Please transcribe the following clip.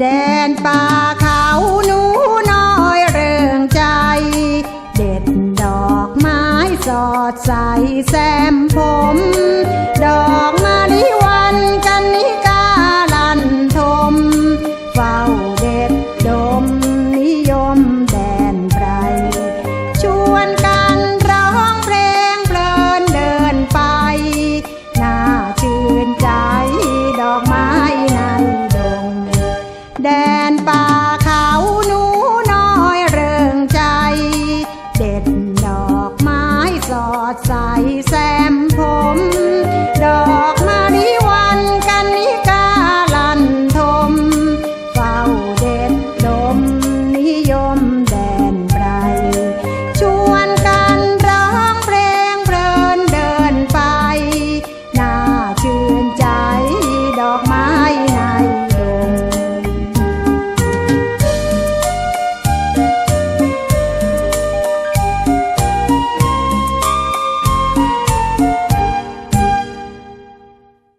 แดนป่าเขาหนูน้อยเริงใจ เด็ดดอกไม้สอดใสแซมผม ดอกมาลิวันกันนิกาลันทม เฝ้า แดนป่าเขาหนูน้อยเริงใจ เด็ดดอกไม้สอดใสแซมผมดอก